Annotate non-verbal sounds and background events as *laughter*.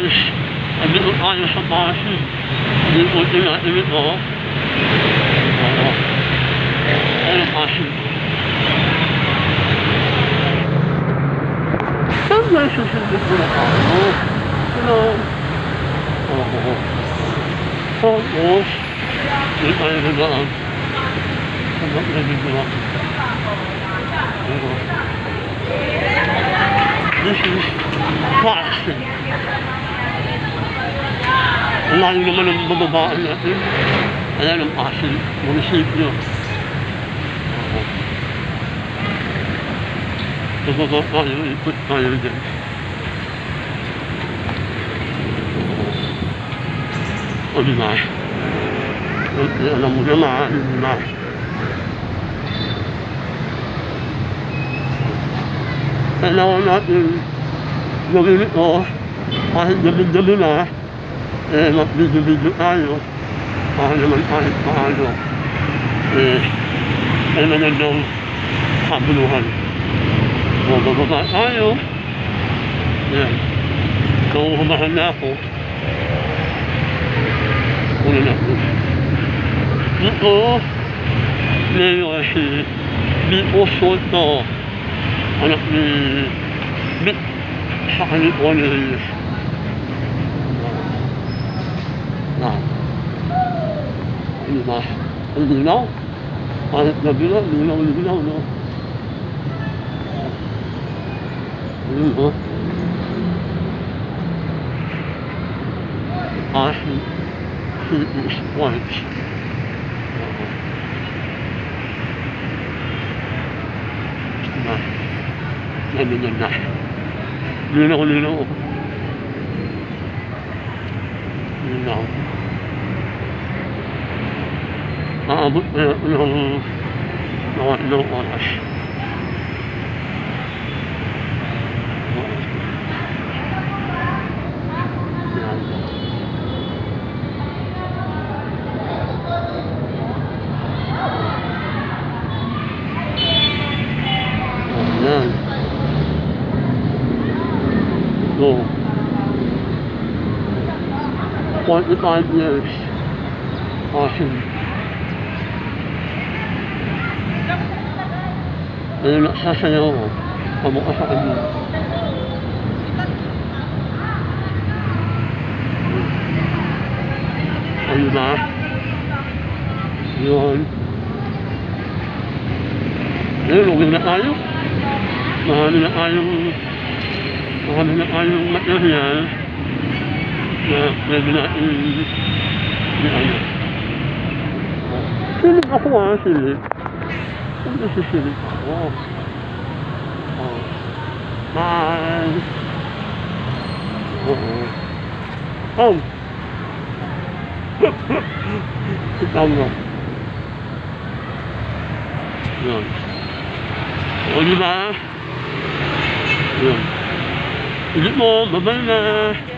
guys, nandito tayo sa Pasig. Hindi po natin ito. Oo. Ano Pasig? Saan ba yung susundin ko na tayo? Ano? Oo. Tapos, hindi tayo nagaan. Sabak na dito lang. Pero, This is Pasig. Ang layo naman ng bababaan natin. Ayan ang Pasig, munisipyo. Bababa tayo, ikot tayo dyan. O diba? Eh, Alam mo naman, diba? Kailangan natin gawin ito kahit gabi-gabi na eh mag-video-video tayo para naman kahit paano eh ay naman daw kabuluhan. O bababa tayo. Yan. Nauhumahan na ako. Una na ako. Dito, ngayon si Biko Soto, anak ni Vic sa California Reyes. Na. Ba? Ang linaw? Kahit gabi lang, linaw, linaw, no? Ano ba? Kasi, he is white. Na. Ano na na. No. Uh, but, uh, no. Mm, no, I don't want us. 45 years. Awesome. Ayun, sasayaw ko. Kamukha sa kanya. Ayun na. Yun. Ayun, uwi na tayo. Marami na tayong marami na tayong material na pwede natin ano. Silip ako ah, silip. Ano si silip ako? Oh. Bye! Oo. Oh! *laughs* Mo. Yun. O, di ba? Yun. Silip mo, babay na.